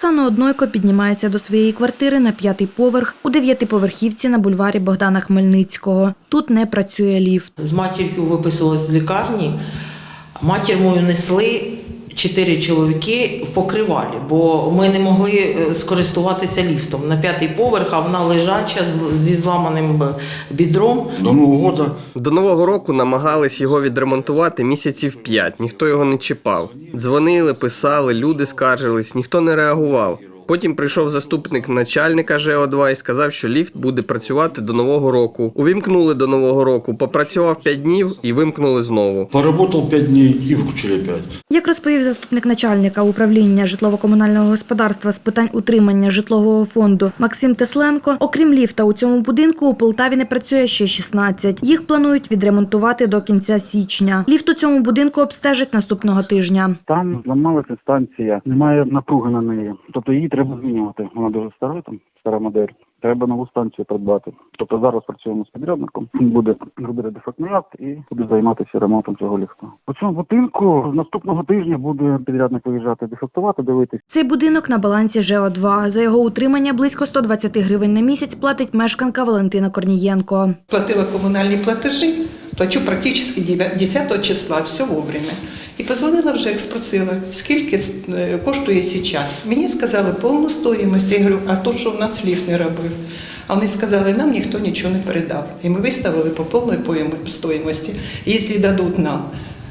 Оксана Однойко піднімається до своєї квартири на п'ятий поверх у дев'ятиповерхівці на бульварі Богдана Хмельницького. Тут не працює ліфт. З матір'ю виписувалась з лікарні. Матір мою несли чотири чоловіки в покривалі, бо ми не могли е, скористуватися ліфтом. На п'ятий поверх, а вона лежача з- зі зламаним бідром. До Нового року До нового року намагались його відремонтувати місяців п'ять. Ніхто його не чіпав. Дзвонили, писали, люди скаржились, ніхто не реагував. Потім прийшов заступник начальника ЖО2 і сказав, що ліфт буде працювати до нового року. Увімкнули до нового року, попрацював 5 днів і вимкнули знову. поработал 5 дней и выключили опять. Як розповів заступник начальника управління житлово-комунального господарства з питань утримання житлового фонду Максим Тесленко, окрім ліфта у цьому будинку у Полтаві не працює ще 16. Їх планують відремонтувати до кінця січня. Ліфт у цьому будинку обстежать наступного тижня. Там зламалася станція, немає напруги на неї. Тобто її треба змінювати. Вона дуже стара, там стара модель. Треба нову станцію придбати. Тобто зараз працюємо з підрядником. Він буде робити дефектний акт і буде займатися ремонтом цього ліфта. У цьому будинку наступного тижня буде підрядник виїжджати дефектувати, дивитись. Цей будинок на балансі ЖО2. За його утримання близько 120 гривень на місяць платить мешканка Валентина Корнієнко. платила коммунальные платежи, плачу практически 10 числа, все вовремя. Позвонила вже, як спросила, скільки е, коштує зараз. Мені сказали повну стоїмость. Я говорю, а то, що в нас ліфт не робив. А вони сказали, нам ніхто нічого не передав. І ми виставили по повній стоїмості. Якщо дадуть нам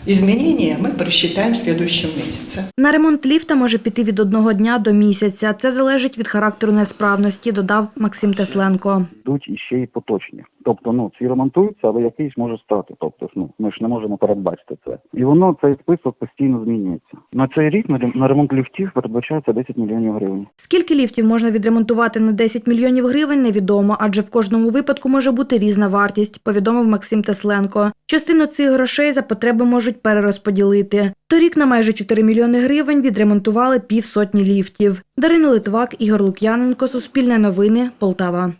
змінення, ми пересчитаємо в следующем місяці. На ремонт ліфта може піти від одного дня до місяця. Це залежить від характеру несправності, додав Максим Тесленко. Йдуть іще й поточні. Тобто, ну ці ремонтуються, але якийсь може стати. Тобто, ну ми ж не можемо передбачити це. І воно цей список постійно змінюється. На цей рік на ремонт ліфтів передбачається 10 мільйонів гривень. Скільки ліфтів можна відремонтувати на 10 мільйонів гривень, невідомо, адже в кожному випадку може бути різна вартість, повідомив Максим Тесленко. Частину цих грошей за потреби можуть перерозподілити. Торік на майже 4 мільйони гривень відремонтували півсотні ліфтів. Дарина Литвак, Ігор Лук'яненко, Суспільне новини, Полтава.